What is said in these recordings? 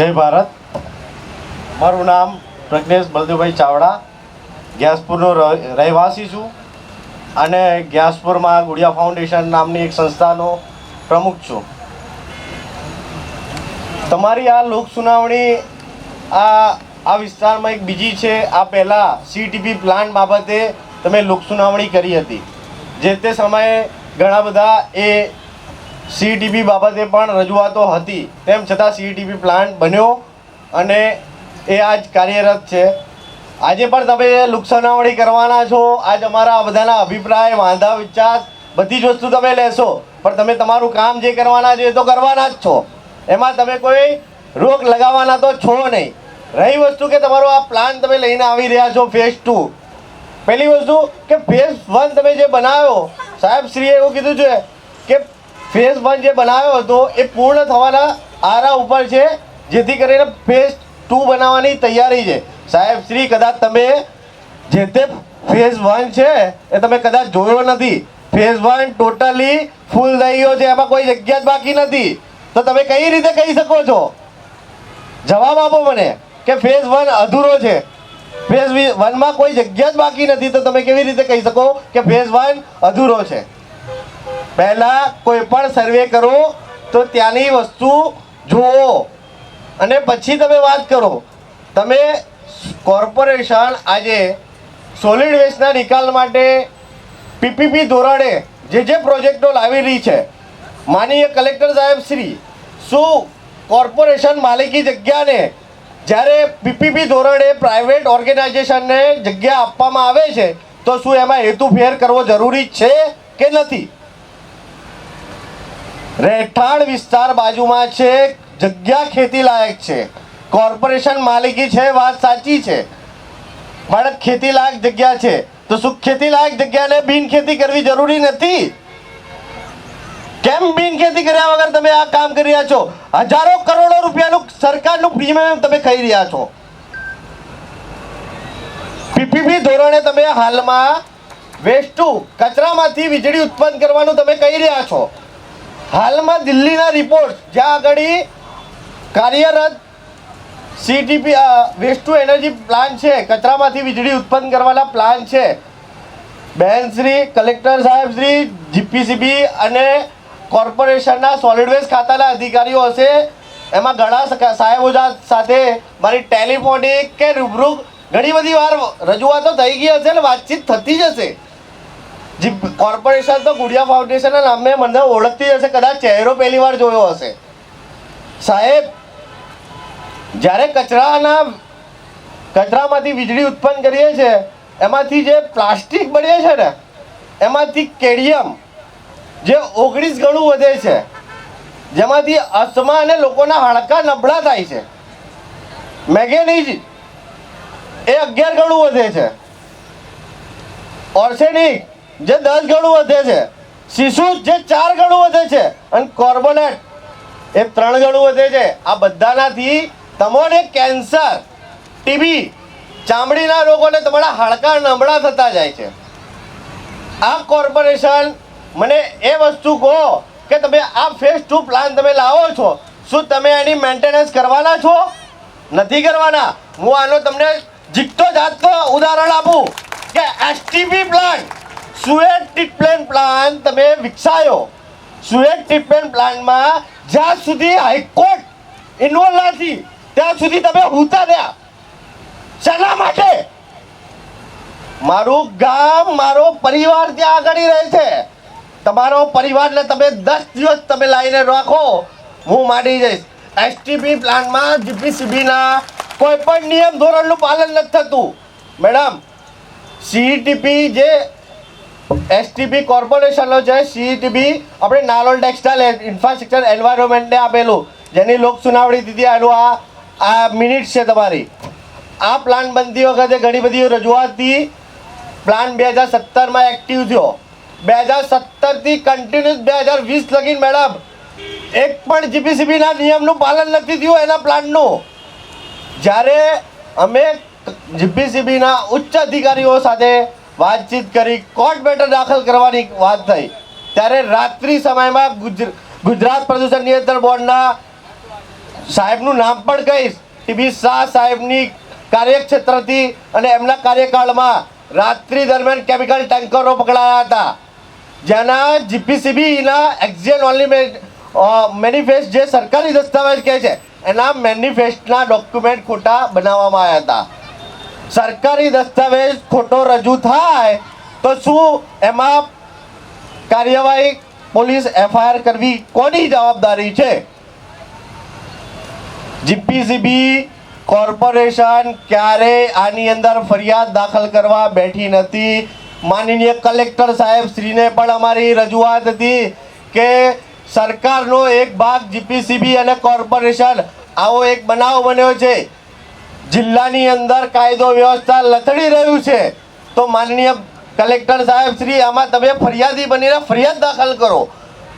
જય ભારત. મારું નામ પ્રજ્ઞેશ બલદેવભાઈ ચાવડા. ગ્યાસપુરનો રહેવાસી છું. અને ગ્યાસપુરમાં ગુડિયા ફાઉન્ડેશન નામની એક સંસ્થાનો પ્રમુખ છું. તમારી આ લોક સુનાવણી આ આ વિસ્તારમાં એક બીજી છે. આ પહેલાં સીટીપી પ્લાન્ટ બાબતે તમે લોક સુનાવણી કરી હતી. જે તે સમયે ઘણા બધા એ સીટીપી બાબતે પણ રજૂઆતો હતી. તેમ છતાં સીટીપી પ્લાન્ટ બન્યો અને એ આજ કાર્યરત છે. આજે પણ તમે લુકસાનાવણી કરવાના છો. આજ અમારા બધાના અભિપ્રાય, વાંધા, વિચાર બધી જ વસ્તુ તમે લેશો. પણ તમે તમારું કામ જે કરવાના છે એ તો કરવાના જ છો. એમાં તમે કોઈ રોક લગાવવાના તો છો નહીં. રહી વસ્તુ કે તમારો આ પ્લાન તમે લઈને આવી રહ્યા છો ફેઝ ટુ. પહેલી વસ્તુ કે ફેઝ વન તમે જે બનાવ્યો, સાહેબ શ્રીએ એવું કીધું છે કે ફેઝ વન જે બનાવ્યો હતો, એ પૂર્ણ થવાના આરા ઉપર છે, જેથી કરીને ફેઝ ટુ બનાવવાની તૈયારી છે. સાહેબ, શ્રી કદાચ તમે જે તે ફેઝ વન છે, એ તમે કદાચ જોયો નથી. ફેઝ વન ટોટલી ફૂલ થઈ છે, એમાં કોઈ જગ્યા જ બાકી નથી. તો તમે કઈ રીતે કહી શકો છો? જવાબ આપો મને, કે ફેઝ વન અધૂરો છે. ફેઝ વનમાં કોઈ જગ્યા જ બાકી નથી, તો તમે કેવી રીતે કહી શકો કે ફેઝ વન અધૂરો છે? પહેલા કોઈ પણ સર્વે કરો, તો ત્યાંની વસ્તુ જુઓ. અને પછી તમે વાત કરો. તમે કોર્પોરેશન આજે સોલિડ વેસ્ટના નિકાલ માટે પીપીપી ધોરણે જે જે પ્રોજેક્ટો લાવી રહી છે માનીય કલેક્ટર સાહેબ શ્રી, શું કોર્પોરેશન માલિકી જગ્યાને જ્યારે પીપીપી ધોરણે પ્રાઇવેટ ઓર્ગેનાઇઝેશનને જગ્યા આપવામાં આવે છે, તો શું એમાં હેતુ ફેર કરવો જરૂરી છે કે નથી? રહેઠાણ વિસ્તાર બાજુમાં છે. જગ્યા ખેતી લાયક છે. કોર્પોરેશન માલિકી છે, વાત સાચી છે. પણ ખેતી લાયક જગ્યા છે. તો શું ખેતી લાયક જગ્યાને બિન ખેતી કરવી જરૂરી નથી? કેમ બિન ખેતી કર્યા વગર તમે આ કામ કરી રહ્યા છો? હજારો કરોડો રૂપિયાનું સરકારનું પ્રીમિયમ તમે ખાઈ રહ્યા છો. પીપીપી ધોરણે તમે હાલમાં વેસ્ટુ કચરામાંથી વીજળી ઉત્પન્ન કરવાનું તમે કહી રહ્યા છો. હાલમાં દિલ્હીના રિપોર્ટ જ્યાં આગળ કાર્યરત CTP waste to energy plan છે, કચરામાંથી વીજળી ઉત્પન્ન કરવાના પ્લાન છે. બેન શ્રી કલેક્ટર સાહેબ શ્રી જીપીસીબી અને કોર્પોરેશનના સોલિડ વેસ્ટ ખાતાના અધિકારીઓ હશે. એમાં ઘણા સાહેબો સાથે મારી ટેલિફોનિક કે રૂબરૂ ઘણી બધી વાર રજૂઆતો થઈ ગઈ હશે ને વાતચીત થતી જ હશે. જી કોર્પોરેશન તો ગુડિયા ફાઉન્ડેશનના નામે મને ઓળખતી હશે, કદાચ ચહેરો પહેલી વાર જોયો હશે. સાહેબ, જ્યારે કચરાના, કચરામાંથી વીજળી ઉત્પન્ન કરીએ છીએ એમાંથી જે પ્લાસ્ટિક બને છે ને, એમાંથી કેડિયમ જે ઓગણીસ ગણું વધે છે, જેમાંથી અસ્થમા અને લોકોના હાડકા નબળા થાય છે. મેગેનીઝ એ અગિયાર ગણું વધે છે. ઓર્સેનિક જે દસ ગણું વધે છે, શિશુ જે ચાર ગણું વધે છે અને કોર્બોનેટ એ ત્રણ ગણું વધે છે. આ બધાનાથી તમને કેન્સર, ટીબી, ચામડીના રોગોને તમારા હાડકા નબળા થતા જાય છે. આ કોર્પોરેશન મને એ વસ્તુ કહો કે તમે આ ફેઝ ટુ પ્લાન તમે લાવો છો. શું તમે એની મેન્ટેનન્સ કરવાના છો? નથી કરવાના. હું આનો તમને જીતતો જાતતો ઉદાહરણ આપું કે STP plant sewage treatment plan તમે વિકસાયો. સુએટ ટ્રીટમેન્ટ પ્લાન્ટમાં જ્યાં સુધી હાઈકોર્ટ ઇન્વોલ્વ નથી, ત્યાં સુધી તમે હુતા રહ્યા. શેના માટે? મારું ગામ, મારો પરિવાર ત્યાં આગળ રહે છે. તમારો પરિવારને તમે દસ દિવસ તમે લાવીને રાખો. હું માની જઈશ. એસટીપી પ્લાનમાં જીપીસીબીના કોઈ પણ નિયમ, ધોરણનું પાલન નથી થતું. મેડમ સીટીપી જે એસટીપી કોર્પોરેશનનો છે સીટીબી આપણે નાલોલ ટેક્સટાઇલ ઇન્ફ્રાસ્ટ્રક્ચર એન્વાયરમેન્ટને આપેલું. જેની લોક સુનાવણી દીધી આનું આ આ મિનિટ છે તમારી. આ પ્લાન બનતી વખતે ઘણી બધી રજૂઆતથી પ્લાન બે હજાર સત્તરમાં એક્ટિવ થયો. બે હજાર સત્તરથી કન્ટિન્યુઅસ બે હજાર વીસ લગીન મેડમ એક પણ જીપીસીબીના નિયમનું પાલન નથી થયું એના પ્લાનનું જ્યારે અમે જીપીસીબીના ઉચ્ચ અધિકારીઓ સાથે વાતચીત કરી, કોર્ટ મેટર દાખલ કરવાની વાત થઈ. ત્યારે રાત્રિ સમયમાં ગુજરાત પ્રદૂષણ નિયંત્રણ બોર્ડના સાહેબનું નામ પણ કહીશ. ટીબી શાહ સાહેબની કાર્યક્ષેત્રથી અને એમના કાર્યકાળમાં રાત્રિ દરમિયાન કેમિકલ ટેન્કરો પકડાયા હતા. જેના જીપીસીબીના એક્ઝિયન ઓનલી મેનિફેસ્ટ જે સરકારી દસ્તાવેજ કહે છે, એના મેનિફેસ્ટના ડોક્યુમેન્ટ ખોટા બનાવવામાં આવ્યા હતા. સરકારી દસ્તાવેજ ખોટો રજૂ થાય, તો શું એમાં કાર્યવાહી પોલીસ એફઆઈઆર કરવી કોની જવાબદારી છે? જીપીસીબી કોર્પોરેશન ક્યારે આની અંદર ફરિયાદ દાખલ કરવા બેઠી નથી? માનનીય કલેક્ટર સાહેબ શ્રીને પણ અમારી રજૂઆત હતી કે સરકારનો એક ભાગ જીપીસીબી અને કોર્પોરેશન આવો એક બનાવ બન્યો છે. જિલ્લાની અંદર કાયદો વ્યવસ્થા લથડી રહ્યું છે, તો માનનીય કલેક્ટર સાહેબ શ્રી, આમાં તમે ફરિયાદી બનીને ફરિયાદ દાખલ કરો.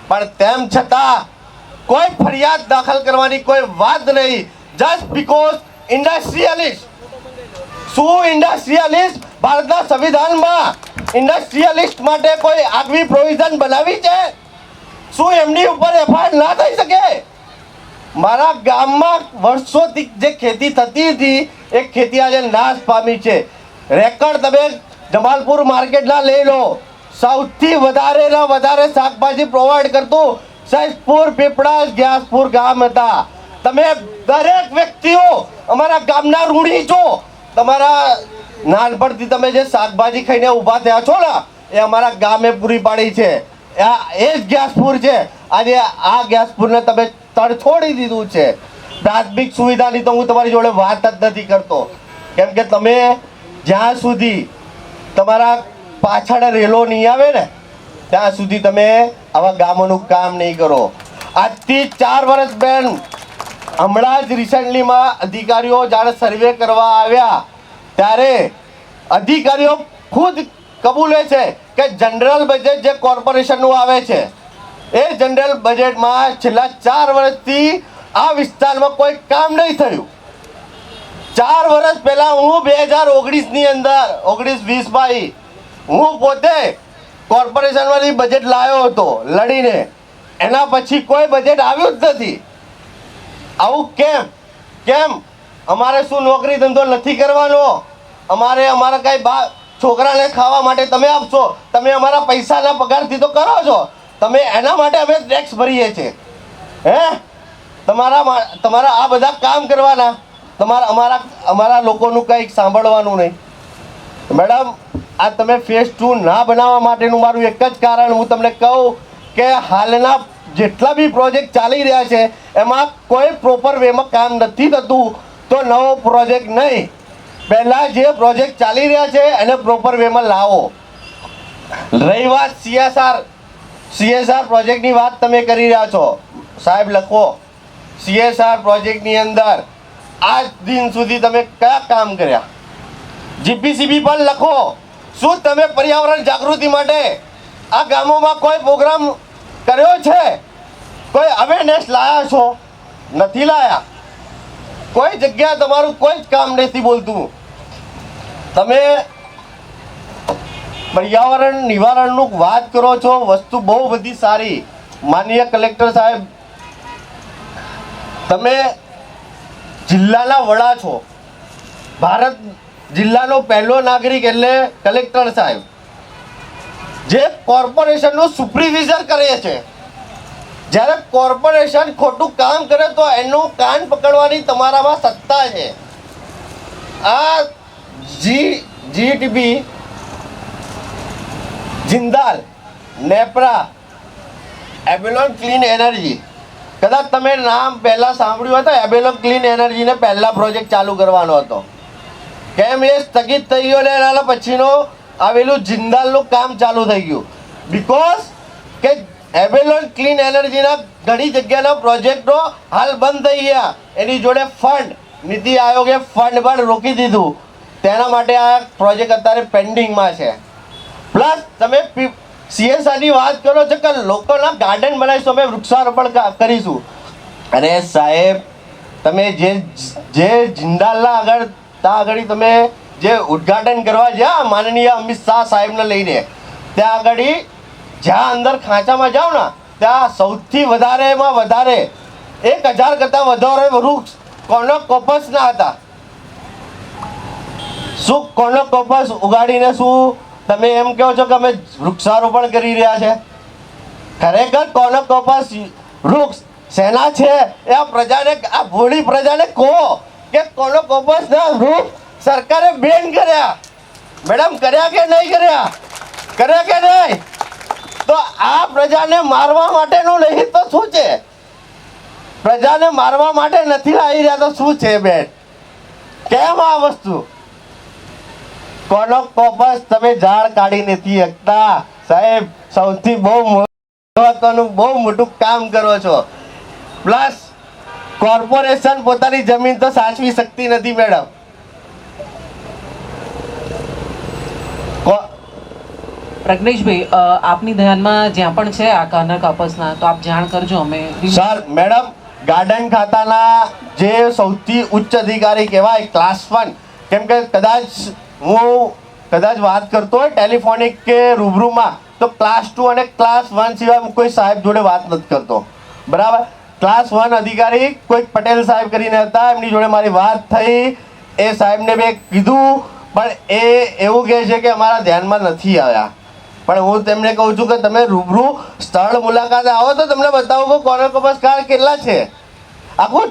પણ તેમ છતાં, કોઈ ફરિયાદ દાખલ કરવાની કોઈ વાત નહીં. જસ્ટ બીકોઝ ઇન્ડસ્ટ્રીયલિસ્ટ શું ઇન્ડસ્ટ્રીયલિસ્ટ ભારતના સંવિધાનમાં ઇન્ડસ્ટ્રીયલિસ્ટ માટે કોઈ આગવી પ્રોવિઝન બનાવી છે? શું એમની ઉપર એફઆઈઆર ના થઈ શકે? મારા ગામમાં વર્ષોથી જે ખેતી થતી હતી, એ ખેતી આજે નાશ પામી છે. રેકર્ડ તમે જમાલપુર માર્કેટના લઈ લો. સૌથી વધારેના વધારે શાકભાજી પ્રોવાઈડ કરતું સૈજપુર પીપળા ગ્યાસપુર ગામ હતા. તમે દરેક વ્યક્તિઓ અમારા ગામના ઋણી છો. તમારા નાનપણથી તમે જે શાકભાજી ખાઈને ઊભા થયા છો ને, એ અમારા ગામે પૂરી પાડી છે. આ એ જ ગેસપુર છે. આજે આ ગેસપુરને તમે તળ છોડી દીધું છે. પ્રાથમિક સુવિધાની તો હું તમારી જોડે વાત જ નથી કરતો. કેમ કે તમે જ્યાં સુધી તમારા પાછળ રેલો નહીં આવે ને, ત્યાં સુધી તમે આવા ગામોનું કામ નહીં કરો. આજથી ચાર વર્ષ બેન, હમણાં જ રિસેન્ટલીમાં અધિકારીઓ જ્યારે સર્વે કરવા આવ્યા, ત્યારે અધિકારીઓ ખુદ કબૂલે છે કે જનરલ બજેટ જે કોર્પોરેશનનું આવે છે એ જનરલ બજેટમાં છેલ્લા ચાર વર્ષથી આ વિસ્તારમાં કોઈ કામ નહીં થયું. ચાર વર્ષ પહેલા હું બે હજાર ઓગણીસની અંદર, ઓગણીસ વીસમાં હું પોતે કોર્પોરેશનમાંથી બજેટ લાવ્યો હતો, લડીને. એના પછી કોઈ બજેટ આવ્યું જ નથી. આવું કેમ? કેમ? અમારે શું નોકરી ધંધો નથી કરવાનો? અમારે અમારા કાંઈ બા, છોકરાને ખાવા માટે તમે આપશો? તમે અમારા પૈસાના પગારથી તો કરો છો. તમે એના માટે અમે ટેક્સ ભરીએ છીએ. હે? તમારા તમારા આ બધા કામ કરવાના. તમારા અમારા અમારા લોકોનું કંઈક સાંભળવાનું નહીં. મેડમ, આ તમે ફેસ ટુ ના બનાવવા માટેનું મારું એક જ કારણ હું તમને કહું કે હાલના જેટલા બી પ્રોજેક્ટ ચાલી રહ્યા છે, એમાં કોઈ પ્રોપર વેમાં કામ નથી થતું, તો નવો પ્રોજેક્ટ નહીં. પહેલાં જે પ્રોજેક્ટ ચાલી રહ્યા છે, એને પ્રોપર વેમાં લાવો. રહી વાત સીએસઆર સીએસઆર પ્રોજેક્ટની વાત તમે કરી રહ્યા છો. સાહેબ, લખો. સીએસઆર પ્રોજેક્ટની અંદર આજ દિન સુધી તમે કયા કામ કર્યા? જીપીસીબી પણ લખો. શું તમે પર્યાવરણ જાગૃતિ માટે આ ગામોમાં કોઈ પ્રોગ્રામ કર્યો છે? કોઈ અવેરનેસ લાયા છો? નથી લાયા? કોઈ જગ્યા તમારું કોઈ જ કામ નથી બોલતું. તમે પર્યાવરણ નિવારણનું વાત કરો છો, વસ્તુ બહુ બધી સારી. માનનીય કલેક્ટર સાહેબ, તમે જિલ્લાના વડા છો. ભારત જિલ્લાનો પહેલો નાગરિક એટલે કલેક્ટર સાહેબ. જે કોર્પોરેશનનું સુપરવિઝન કરે છે. જ્યારે કોર્પોરેશન ખોટું કામ કરે તો એનું કાન પકડવાની તમારામાં સત્તા છે. આ G GTB Jindal, Nepra, Abellon clean energy. કદાચ તમે નામ પહેલાં સાંભળ્યું હતું એબેલોન ક્લીન એનર્જીને પહેલાં પ્રોજેક્ટ ચાલુ કરવાનો હતો. કેમ એ સ્થગિત થઈ ગયો ને એના પછીનો આવેલું જિંદાલનું કામ ચાલુ થઈ ગયું. બિકોઝ કે એબેલોન ક્લીન એનર્જીના ઘણી જગ્યાના પ્રોજેક્ટો હાલ બંધ થઈ ગયા. એની જોડે ફંડ, નીતિ આયોગે ફંડ પણ રોકી દીધું. તેના માટે આ પ્રોજેક્ટ અત્યારે પેન્ડિંગમાં છે. પ્લસ તમે સીએસઆરની વાત કરો છો કે લોકોના ગાર્ડન બનાવીશું, અમે વૃક્ષારોપણ કરીશું. અરે સાહેબ, તમે જે જે જિંદાલના આગળ ત્યાં આગળ તમે જે ઉદ્ઘાટન કરવા જ્યાં માનનીય અમિત શાહ સાહેબને લઈને, ત્યાં આગળ જ્યાં અંદર ખાંચામાં જાઓ ને, ત્યાં સૌથી વધારેમાં વધારે એક હજાર કરતાં વધારે વૃક્ષ કોર્નોકોપસના હતા. શું કોર્નોકોપસ ઉગાડીને શું તમે એમ કહો છો કે અમે વૃક્ષારોપણ કરી રહ્યા છે? ખરેખર કોનો કોર્નોકોપસ વૃક્ષ શેના છે? એ આ પ્રજાને, આ ભોળી પ્રજાને કહો કે કોનો કોર્નોકોપસના વૃક્ષ સરકારે બેન કર્યા. મેડમ, કર્યા કે નહીં કર્યા? કર્યા કે નહીં? તો આ પ્રજાને મારવા માટેનું નહીં તો શું છે? પ્રજાને મારવા માટે નથી લાવી રહ્યા તો શું છે બેન? કેમ આ વસ્તુ? કોનોકોપસ તમે ઝાડ કાઢી નથી શકતા? સાહેબ સૌથી બહુ મહત્વનું બહુ મોટું કામ કરો છો. પ્લસ કોર્પોરેશન પોતાની જમીન તો સાચવી શકતી નથી મેડમ. કો- પ્રજ્ઞેશભાઈ આપની ધ્યાનમાં જ્યાં પણ છે આ કર્નર કાપસના તો આપ જાણ કરજો અમે સર મેડમ ગાર્ડન ખાતાના જે સૌથી ઉચ્ચ અધિકારી કહેવાય ક્લાસ વન કેમ કે કદાચ હું કદાચ વાત કરતો હોય ટેલિફોનિક કે રૂબરૂમાં, તો ક્લાસ ટુ અને ક્લાસ વન સિવાય કોઈ સાહેબ જોડે વાત નથી કરતો. બરાબર? ક્લાસ વન અધિકારી કોઈક પટેલ સાહેબ કરીને હતા, એમની જોડે મારી વાત થઈ. એ સાહેબને મેં કીધું, પણ એ એવું કહે છે કે અમારા ધ્યાનમાં નથી આવ્યા. પણ હું તેમને કહું છું કે તમે રૂબરૂ સ્થળ મુલાકાતે આવો તો તમને બતાવું કે કોર્નર કપાસકાર કેટલા છે. આખો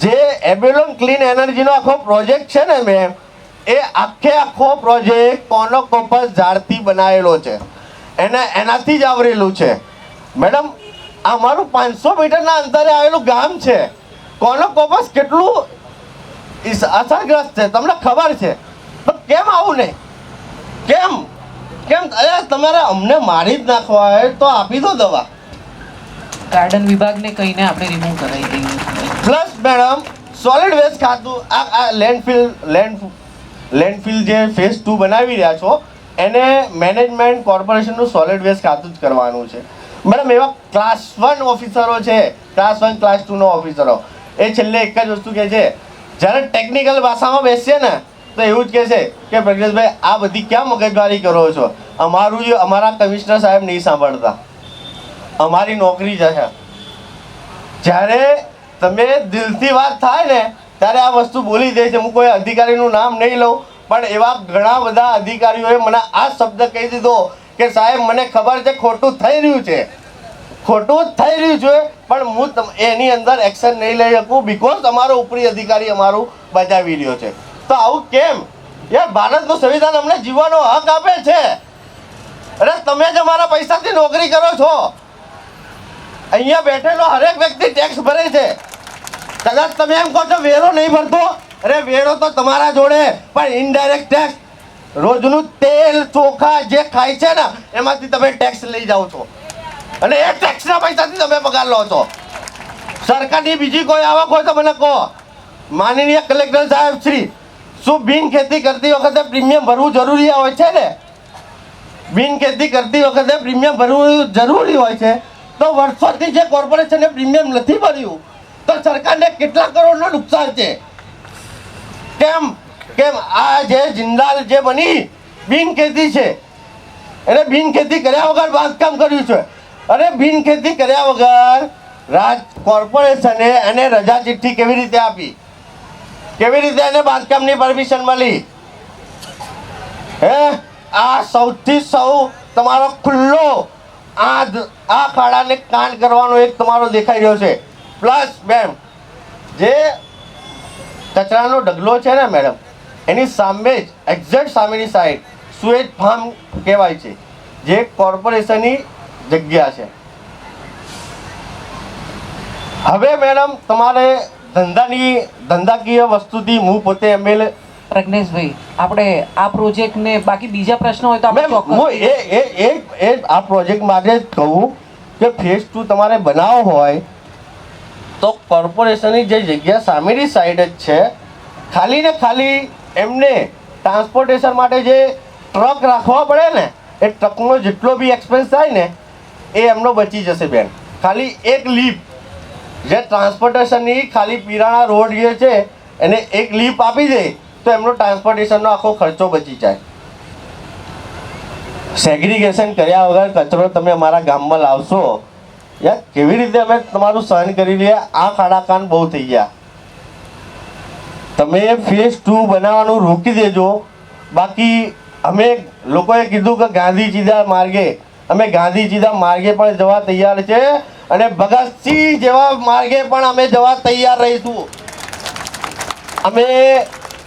જે એબ્યુલોન ક્લીન એનર્જીનો આખો પ્રોજેક્ટ છે ને મેમ એ આખે આખો પ્રોજેક્ટ કોનોકોપસ ઝાડથી બનાવેલો છે. એને એનાથી જ આવરેલું છે. મેડમ આ અમારું પાંચસો મીટરના અંતરે આવેલું ગામ છે. કોનોકોપસ કેટલું અસરગ્રસ્ત છે. તમને ખબર છે. પણ કેમ આવું નહીં? કેમ? કેમ? અરે તમારે અમને મારી જ નાખવા હોય તો આપી દો દવા. ગાર્ડન વિભાગને કહીને આપણે રિમૂવ કરાવી દઈએ. પ્લસ મેડમ સોલિડ વેસ્ટ ખાતું આ આ લેન્ડફિલ લેન્ડ લેન્ડફિલ જે ફેઝ ટુ બનાવી રહ્યા છો, એને મેનેજમેન્ટ કોર્પોરેશનનું સોલિડ વેસ્ટ ખાતું જ કરવાનું છે. મેડમ, એવા ક્લાસ વન ઓફિસરો છે ક્લાસ વન ક્લાસ ટુનો ઓફિસરો એ છેલ્લે એક જ વસ્તુ કહે છે, જ્યારે ટેકનિકલ ભાષામાં બેસીએ ને, તો એવું જ કહે છે કે, પ્રજ્ઞેશભાઈ, આ બધી ક્યાં મગજમારી કરો છો? અમારું જે, અમારા કમિશનર સાહેબ નહીં સાંભળતા. અમારી નોકરી જશે જ્યારે તમે દિલથી વાત થાય ને ત્યારે આ વસ્તુ બોલી દે છે. હું કોઈ અધિકારીનું નામ નહીં લઉં, પણ એવા ઘણા બધા અધિકારીઓએ મને આ શબ્દ કહી દીધો કે સાહેબ, મને ખબર છે ખોટું થઈ રહ્યું છે. ખોટું થઈ રહ્યું છે, પણ હું એની અંદર એક્શન નહીં લઈ શકું બિકોઝ અમારો ઉપરી અધિકારી અમારું બજાવી રહ્યો છે. તો આવું કેમ? યાર, ભારતનું સંવિધાન અમને જીવવાનો હક આપે છે. અરે, તમે જ અમારા પૈસાથી નોકરી કરો છો, અહીંયા બેઠેલો હરેક વ્યક્તિ ટેક્સ ભરે છે. કદાચ તમે એમ કહો છો, વેરો નહીં ભરતો? અરે, વેરો તો તમારા જોડે, પણ ઇનડાયરેક્ટ ટેક્સ રોજનું તેલ ચોખા જે ખાય છે ને, એમાંથી તમે ટેક્સ લઈ જાઓ છો. અને એ ટેક્સના પૈસાથી તમે પગાર લો છો. સરકારની બીજી કોઈ આવક હોય તો મને કહો. માનનીય કલેક્ટર સાહેબ શ્રી, શું બિન ખેતી કરતી વખતે પ્રીમિયમ ભરવું જરૂરી હોય છે ને? બિન ખેતી કરતી વખતે પ્રીમિયમ ભરવું જરૂરી હોય છે? તો વર્ષોથી જે કોર્પોરેશને પ્રીમિયમ નથી ભર્યું. તો સરકારને કેટલા કરોડનું નુકસાન છે? કેમ? કેમ? આ જે જિંદાલ જે બની, બિનખેતી છે. એને બિનખેતી કર્યા વગર બાંધકામ કર્યું છે. અને બિનખેતી કર્યા વગર રાજ કોર્પોરેશને એને રજા ચિઠ્ઠી કેવી રીતે આપી? કેવી રીતે એને બાંધકામની પરમિશન મળી? હે? આ સૌથી સૌ તમારો ખુલ્લો આ આ ખાડાને કાન કરવાનો એક તમારો દેખાઈ રહ્યો છે. પ્લસ મેમ જે કચરાનો ઢગલો છે ને મેડમ એની સામે જ એક્ઝેક્ટ સામેની સાઈડ સુએજ ફાર્મ કહેવાય છે જે કોર્પોરેશનની જગ્યા છે. હવે મેડમ તમારે ધંધાની ધંધાકીય વસ્તુથી હું પોતે એમએલએ પ્રજ્ઞેશભાઈ આપણે આ પ્રોજેક્ટને બાકી બીજા પ્રશ્નો હોય તો આપણે હું એ એ એ આ પ્રોજેક્ટ માટે જ કહું કે ફેઝ ટુ તમારે બનાવવો હોય તો કોર્પોરેશનની જે જગ્યા સામેની સાઈડ જ છે, ખાલી ને ખાલી એમને ટ્રાન્સપોર્ટેશન માટે જે ટ્રક રાખવા પડે ને, એ ટ્રકનો જેટલો બી એક્સપેન્સ થાય ને, એ એમનો બચી જશે બેન. ખાલી એક લીપ જે ટ્રાન્સપોર્ટેશનની ખાલી પીરાણા રોડ જે છે, એને એક લીપ આપી દે, તો એમનો ટ્રાન્સપોર્ટેશનનો આખો ખર્ચો બચી જાય. સેગ્રીગેશન કર્યા વગર કચરો તમે અમારા ગામમાં લાવશો યાર, કેવી રીતે અમે તમારું સહન કરી રહ્યા આ ખાડા કાન બહુ થઈ ગયા. તમે ફેઝ ટુ બનાવવાનું રોકી દેજો. બાકી અમે લોકોએ કીધું કે ગાંધી ચીધા માર્ગે, અમે ગાંધી ચીધા માર્ગે પણ જવા તૈયાર છે અને ભગતસિંહ જેવા માર્ગે પણ અમે જવા તૈયાર રહીશું. અમે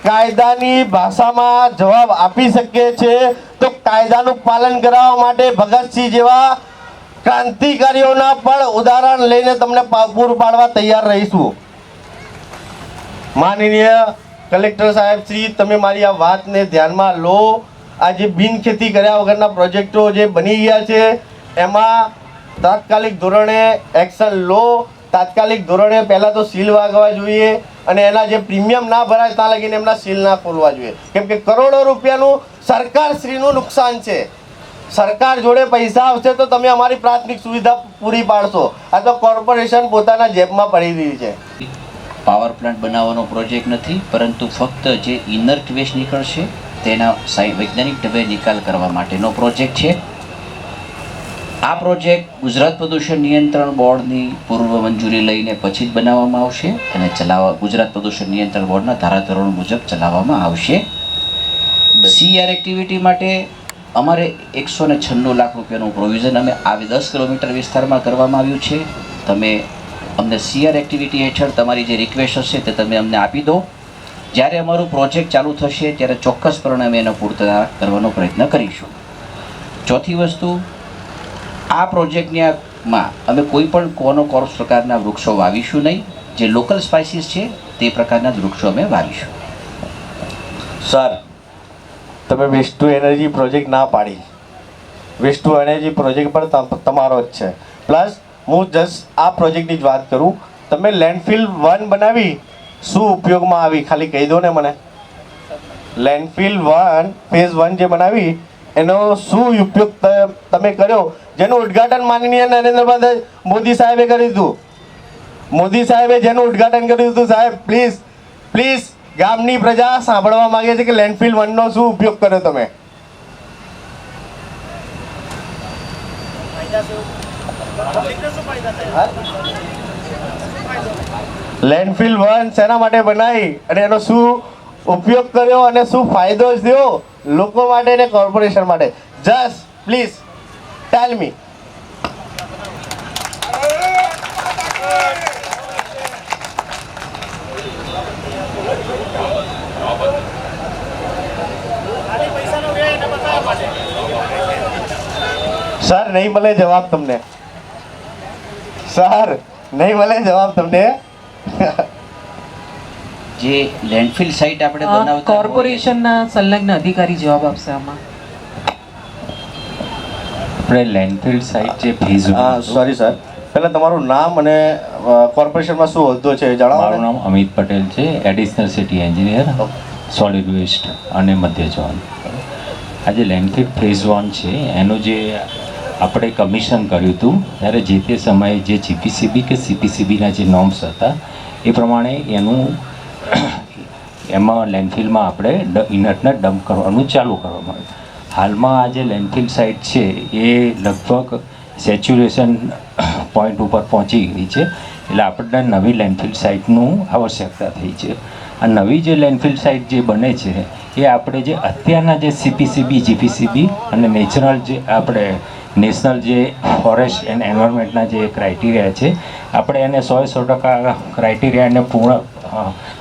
કાયદાની ભાષામાં જવાબ આપી શકીએ છીએ. તો કાયદાનું પાલન કરાવવા માટે ભગતસિંહ જેવા ક્રાંતિકારીઓના પણ ઉદાહરણ લઈને તમને પૂરું પાડવા તૈયાર રહીશું. માનનીય કલેક્ટર સાહેબ શ્રી, તમે મારી આ વાતને ધ્યાનમાં લો. આ જે બિન ખેતી કર્યા વગરના પ્રોજેક્ટો જે બની ગયા છે, એમાં તાત્કાલિક ધોરણે એક્શન લો. તાત્કાલિક ધોરણે પહેલાં તો સીલ વાગવા જોઈએ અને એના જે પ્રીમિયમ ના ભરાય ત્યાં લગીને એમના સીલ ના ખોલવા જોઈએ. કેમ કે કરોડો રૂપિયાનું સરકારશ્રીનું નુકસાન છે. સરકાર જોડે પૈસા આવશે તો તમે અમારી પ્રાથમિક સુવિધા પૂરી પાડશો. આ તો કોર્પોરેશન પોતાના જેબમાં પડી રહી છે. પાવર પ્લાન્ટ બનાવવાનો પ્રોજેક્ટ નથી પરંતુ ફક્ત જે ઇનર્ટ વેસ્ટ નીકળશે તેના વૈજ્ઞાનિક ઢબે નિકાલ કરવા માટેનો પ્રોજેક્ટ છે. આ પ્રોજેક્ટ ગુજરાત પ્રદૂષણ નિયંત્રણ બોર્ડની પૂર્વ મંજૂરી લઈને પછી જ બનાવવામાં આવશે અને ચલાવવા ગુજરાત પ્રદૂષણ નિયંત્રણ બોર્ડના ધારાધોરણ મુજબ ચલાવવામાં આવશે. સીઆર એક્ટિવિટી માટે અમારે એકસો ને છન્નું લાખ રૂપિયાનું પ્રોવિઝન અમે આવી દસ કિલોમીટર વિસ્તારમાં કરવામાં આવ્યું છે. તમે અમને સીઆર એક્ટિવિટી હેઠળ તમારી જે રિક્વેસ્ટ હશે તે તમે અમને આપી દો. જ્યારે અમારું પ્રોજેક્ટ ચાલુ થશે, ત્યારે ચોક્કસપણે અમે એનો પૂર્તતા કરવાનો પ્રયત્ન કરીશું. ચોથી વસ્તુ, આ પ્રોજેક્ટની માં અમે કોઈ પણ કોનો કોર્સ પ્રકારના વૃક્ષો વાવીશું નહીં. જે લોકલ સ્પાઇસીસ છે, તે પ્રકારના વૃક્ષો અમે વાવીશું. સર તમે વેસ્ટ ટુ એનર્જી પ્રોજેક્ટ ના પાડી. વેસ્ટ ટુ એનર્જી પ્રોજેક્ટ પણ તમ- તમારો જ છે. પ્લસ હું જસ્ટ આ પ્રોજેક્ટની જ વાત કરું. તમે લેન્ડફિલ વન બનાવી, શું ઉપયોગમાં આવી? ખાલી કહી દો ને મને. લેન્ડફિલ વન ફેઝ વન જે બનાવી, એનો શું ઉપયોગ તમે કર્યો? જેનું ઉદ્ઘાટન માનનીય નરેન્દ્રભાઈ મોદી સાહેબે કર્યું હતું. મોદી સાહેબે જેનું ઉદ્ઘાટન કર્યું હતું, સાહેબ પ્લીઝ પ્લીઝ ગામની પ્રજા સાંભળવા માંગે છે કે લેન્ડફિલ વનનો શું ઉપયોગ કર્યો તમે? લેન્ડફિલ વન શેના માટે બનાવી અને એનો શું ઉપયોગ કર્યો અને શું ફાયદો થયો? લોકો માટે ને કોર્પોરેશન માટે. Just please tell me sir નહીં મળે જવાબ તમને. સર નહીં મળે જવાબ તમને. જે લેન્ડફિલ સાઇટ આપણે બનાવતા કોર્પોરેશનના સંલગ્ન અધિકારી જવાબ આપશે આમાં. આપણે લેન્ડફિલ સાઇટ જે ફેઝ સોરી સર પહેલાં તમારું નામ અને કોર્પોરેશનમાં શું હોદ્દો છે એ જણાવો મારું નામ અમિત પટેલ છે additional city engineer solid waste અને મધ્ય ઝોન આજે લેન્ડફિલ ફેઝ વન છે એનું જે આપણે કમિશન કર્યું હતું, ત્યારે જે તે સમયે જે જીપીસીબી કે સીપીસીબીના જે નોર્મ્સ હતા, એ પ્રમાણે એનું એમાં લેન્ડફિલમાં આપણે ઇનટને ડમ્પ કરવાનું ચાલુ કરવામાં આવ્યું. હાલમાં આ જે લેન્ડફિલ સાઇટ છે, એ લગભગ સેચ્યુરેશન પોઈન્ટ ઉપર પહોંચી ગઈ છે, એટલે આપણને નવી લેન્ડફિલ સાઇટનું આવશ્યકતા થઈ છે. આ નવી જે લેન્ડફિલ સાઇટ જે બને છે, એ આપણે જે અત્યારના જે સીપીસીબી, જીપીસીબી અને નેચરલ જે આપણે નેશનલ જે ફોરેસ્ટ એન્ડ એન્વાયરમેન્ટના જે ક્રાઇટેરિયા છે, આપણે એને સો સો ટકા ક્રાઇટેરિયાને પૂર્ણ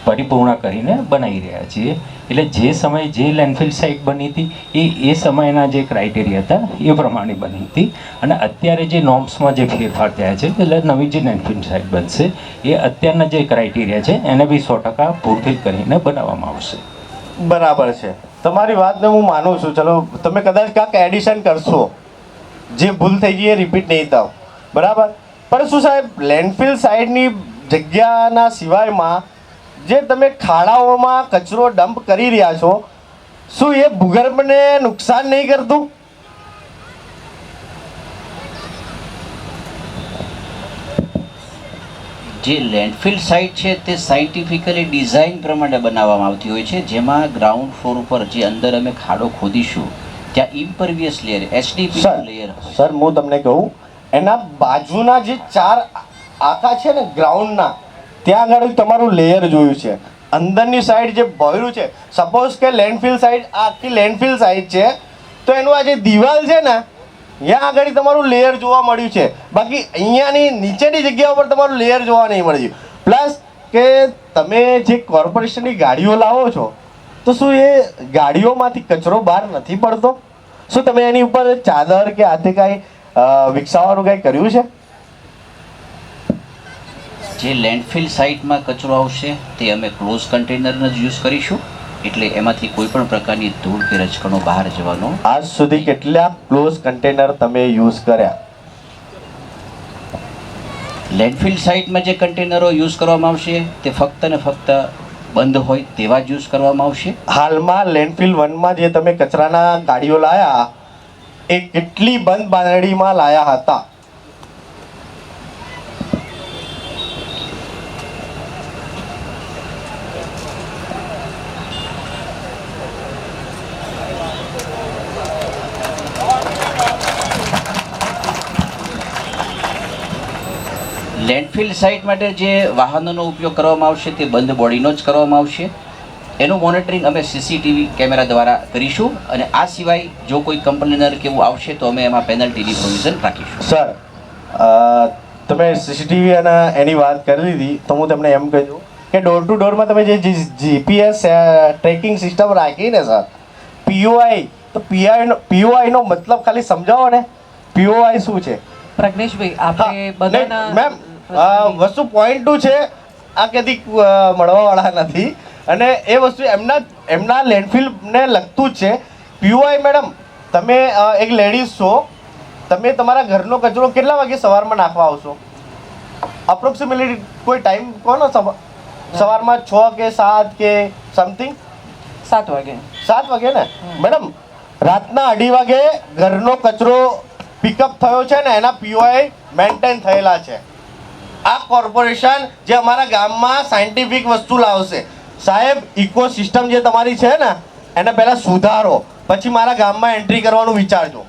પરિપૂર્ણ કરીને બનાવી રહ્યા છીએ. એટલે જે સમયે જે લેન્ડફિલ સાઇટ બની હતી, એ એ સમયના જે ક્રાઇટેરિયા હતા, એ પ્રમાણે બની હતી. અને અત્યારે જે નોર્મ્સમાં જે ફેરફાર થયા છે, એટલે નવી જે લેન્ડફિલ સાઇટ બનશે, એ અત્યારના જે ક્રાઇટેરિયા છે, એને બી સો ટકા ફૂલફિલ કરીને બનાવવામાં આવશે. બરાબર છે. તમારી વાતને હું માનું છું. ચલો, તમે કદાચ કાંક એડિશન કરશો. જે ભૂલ થઈ ગઈ એ રિપીટ નહીં થાવ. બરાબર? પણ શું સાહેબ લેન્ડફિલ સાઈડની જગ્યાના સિવાયમાં જે તમે ખાડાઓમાં કચરો ડમ્પ કરી રહ્યા છો, શું એ ભૂગર્ભને નુકસાન નહીં કરતું? જે લેન્ડફિલ સાઇટ છે તે સાયન્ટિફિકલી ડિઝાઇન પ્રમાણે બનાવવામાં આવતી હોય છે, જેમાં ગ્રાઉન્ડ ફ્લોર ઉપર જે અંદર અમે ખાડો ખોદીશું ત્યાં impervious layer HDP sir layer sir હું તમને કહું એના બાજુના જે ચાર આખા છે ને ગ્રાઉન્ડના ત્યાં આગળ તમારું લેયર જોયું છે. અંદરની સાઈડ જે ભર્યું છે સપોઝ કે લેન્ડફિલ સાઈડ આખી લેન્ડફિલ સાઈડ છે તો એનું આ જે દિવાલ છે ને ત્યાં આગળ તમારું લેયર જોવા મળ્યું છે. બાકી અહીંયાની નીચેની જગ્યા ઉપર તમારું લેયર જોવા નહીં મળ્યું. પ્લસ કે તમે જે કોર્પોરેશનની ગાડીઓ લાવો છો તો શું એ ગાડીઓમાંથી કચરો બહાર નથી પડતો? શું તમે એની ઉપર ચાદર કે હાથે કાંઈ વિકસાવવાનું કાંઈ કર્યું છે? જે લેન્ડફિલ સાઇટમાં કચરો આવશે તે અમે ક્લોઝ કન્ટેનરનો જ યુઝ કરીશું. એટલે એમાંથી કોઈ પણ પ્રકારની ધૂળ કે રજકણો બહાર જવાનો આજ સુધી કેટલા ક્લોઝ કન્ટેનર તમે યુઝ કર્યા? લેન્ડફિલ સાઇટમાં જે કન્ટેનરો યુઝ કરવામાં આવશે તે ફક્ત ને ફક્ત બંધ હોય તેવા જ યુઝ કરવામાં આવશે? હાલમાં લેન્ડફિલ વનમાં જે તમે કચરાના ગાડીઓ લાયા, એ કેટલી બંધ બાંધણીમાં લાયા હતા? લેન્ડફિલ સાઇટ માટે જે વાહનોનો ઉપયોગ કરવામાં આવશે તે બંધ બોડીનો જ કરવામાં આવશે. એનું મોનિટરિંગ અમે સીસીટીવી કેમેરા દ્વારા કરીશું અને આ સિવાય જો કોઈ કંપનીના કેવું આવશે તો અમે એમાં પેનલ્ટીની પ્રોવિઝન રાખીશું. સર તમે સીસીટીવી અને એની વાત કરી દીધી તો હું તમને એમ કહી દઉં કે ડોર ટુ ડોરમાં તમે જે જીપીએસ ટ્રેકિંગ સિસ્ટમ રાખીને સર પીઓઆઈ તો પીઆઈનો પીઓઆઈનો મતલબ ખાલી સમજાવો ને. પીઓઆઈ શું છે? પ્રજ્ઞેશભાઈ આપણે બધાના મેમ વસ્તુ પોઈન્ટ ટુ છે. આ કદી મળવાવાળા નથી. અને એ વસ્તુ એમના એમના લેન્ડફિલ્ડને લગતું જ છે. પીયુઆઈ મેડમ તમે એક લેડીઝ છો. તમે તમારા ઘરનો કચરો કેટલા વાગે સવારમાં નાખવા આવશો? અપ્રોક્સિમેટલી કોઈ ટાઈમ કોનો સવા- સવારમાં છ કે સાત કે સમથિંગ સાત વાગે. સાત વાગે ને? મેડમ રાતના અઢી વાગે ઘરનો કચરો પિકઅપ થયો છે ને એના પીઓઆઈ મેન્ટેન થયેલા છે. આ કોર્પોરેશન જે અમારા ગામમાં સાયન્ટિફિક વસ્તુ લાવશે. સાહેબ ઇકોસિસ્ટમ જે તમારી છે ને, એને પહેલાં સુધારો. પછી મારા ગામમાં એન્ટ્રી કરવાનું વિચારજો.